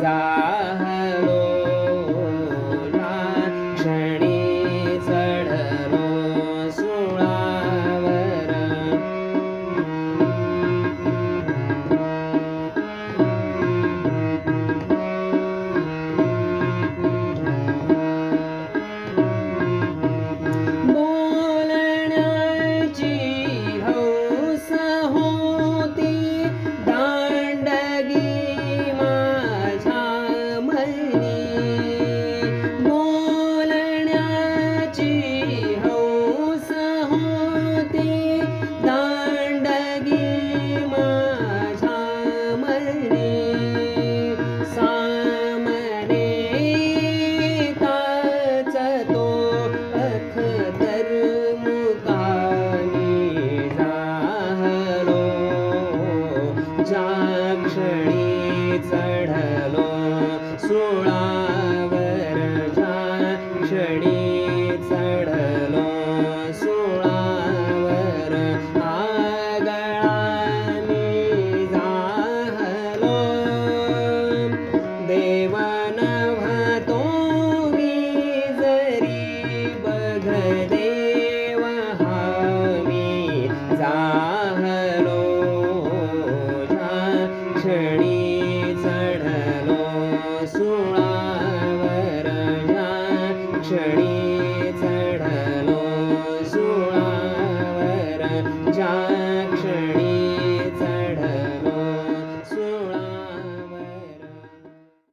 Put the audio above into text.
さい。ज्या क्षणी चढ क्षणी चढलो सुळावर क्षणी